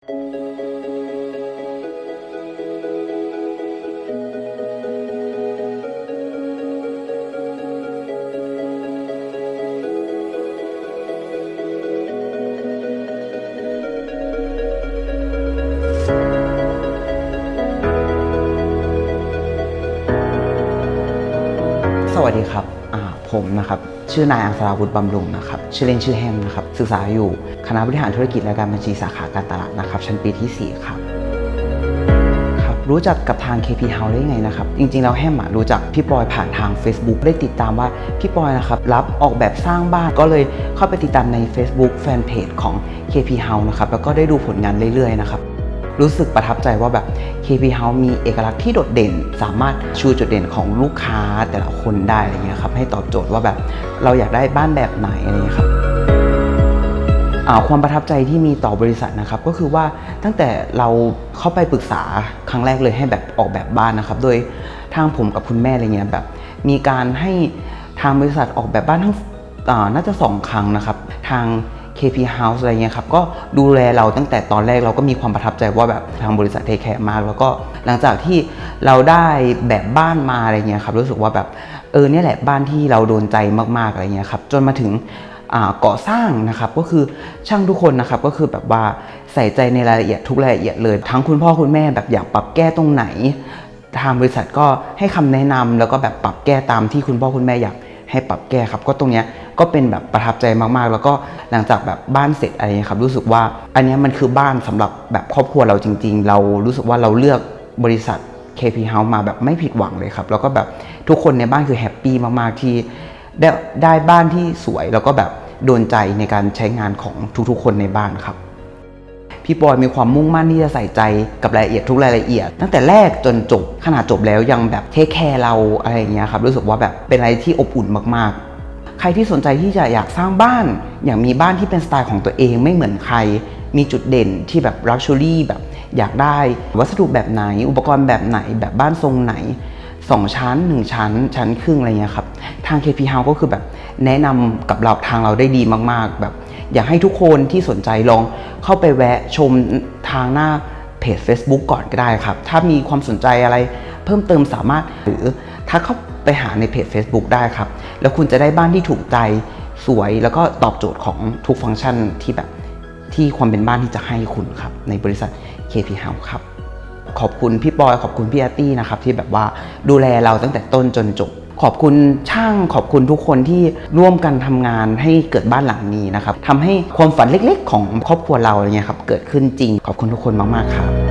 สวัสดีครับ ผมนะครับชื่อนายอังสราวุฒิบำรุงนะครับชื่อเล่นชื่อแฮมนะครับศึกษาอยู่คณะบริหารธุรกิจและการบัญชีสาขาการตลาดนะครับชั้นปีที่ 4 ครับครับรู้จักกับทาง KP House ได้ยังไงนะครับ จริงๆ แล้วแฮมรู้จักพี่ปอยผ่านทาง Facebook ได้ติดตามว่าพี่ปอยนะครับรับออกแบบสร้างบ้านก็เลยเข้าไปติดตามใน Facebook Fanpage ของ KP House นะครับแล้วก็ได้ดูผลงานเรื่อยๆ นะครับ รู้สึกประทับใจว่าแบบ KP House มีเอกลักษณ์ที่โดดเด่น สามารถชูจุดเด่นของลูกค้าแต่ละคนได้อะไรเงี้ยครับให้ตอบโจทย์ว่าแบบเราอยากได้บ้านแบบไหนอะไรเงี้ยครับความประทับใจที่มีต่อบริษัทนะครับก็คือว่าตั้งแต่เราเข้าไปปรึกษาครั้งแรกเลยให้แบบออกแบบบ้านนะครับ โดยทางผมกับคุณแม่อะไรเงี้ยแบบมีการให้ทางบริษัทออกแบบบ้านทั้งน่าจะสองครั้งนะครับ ทาง KP House อะไรเงี้ยครับก็ดูแลเราตั้งแต่ตอนแรกเราก็มีความประทับใจว่าแบบทางบริษัทเทคแคร์มาก แล้วก็หลังจากที่เราได้แบบบ้านมาอะไรเงี้ยครับรู้สึกว่าแบบเออเนี่ยแหละบ้านที่เราโดนใจมากๆอะไรเงี้ยครับจนมาถึงอ่าก่อสร้างนะครับก็คือช่างทุกคนนะครับก็คือแบบว่าใส่ใจในรายละเอียดทุกรายละเอียดเลย ทั้งคุณพ่อคุณแม่แบบอยากปรับแก้ตรงไหน ทางบริษัทก็ให้คำแนะนำแล้วก็แบบปรับแก้ตามที่คุณพ่อคุณแม่อยาก ให้ปรับแก้ครับก็ตรงเนี้ยก็เป็นแบบประทับใจมากๆ แล้วก็หลังจากแบบบ้านเสร็จอะไรเงี้ยครับรู้สึกว่าอันนี้มันคือบ้านสำหรับแบบครอบครัวเราจริง ๆ เรารู้สึกว่าเราเลือกบริษัท KP House มาแบบไม่ผิดหวังเลยครับ แล้วก็แบบทุกคนในบ้านคือแฮปปี้มากๆที่ได้ได้บ้านที่สวยแล้วก็แบบโดนใจในการใช้งานของทุกๆ คนในบ้านครับ พี่ปอยมีความมุ่งมั่นที่จะใส่ใจกับรายละเอียดทุกรายละเอียด ตั้งแต่แรกจนจบขนาดจบแล้วยังแบบเทคแคร์เราอะไรอย่างเงี้ยครับรู้สึกว่าแบบเป็นอะไรที่อบอุ่นมากๆ ใครที่สนใจที่จะอยากสร้างบ้าน อยากมีบ้านที่เป็นสไตล์ของตัวเองไม่เหมือนใคร มีจุดเด่นที่แบบรักชูรี่แบบอยากได้วัสดุแบบไหน อุปกรณ์แบบไหนแบบบ้านทรงไหน2 ชั้น 1 ชั้น ชั้นครึ่งอะไรเงี้ยครับ ทาง KP House ก็คือแบบแนะนำกับเราทางเราได้ดีมาก ๆ แบบ อยากให้ทุกคนที่สนใจลองเข้าไปแวะชมทางหน้าเพจ Facebook ก่อนก็ได้ครับ ถ้ามีความสนใจอะไรเพิ่มเติมสามารถหรือถ้าเข้าไปหาในเพจ Facebook ได้ครับ แล้วคุณจะได้บ้านที่ถูกใจสวยแล้วก็ตอบโจทย์ของทุกฟังก์ชันที่แบบที่ความเป็นบ้านที่จะให้คุณครับ ในบริษัท KP House ครับ ขอบคุณพี่ปอยขอบคุณพี่อาร์ตี้นะครับที่แบบว่าดูแลเราตั้งแต่ต้นจนจบ ขอบคุณช่างขอบคุณทุกคนที่ร่วมกันทำงานให้เกิดบ้านหลังนี้นะครับทำให้ความฝันเล็กๆ ของครอบครัวเราอะไรเงี้ยครับเกิดขึ้นจริง ขอบคุณทุกคนมากๆครับ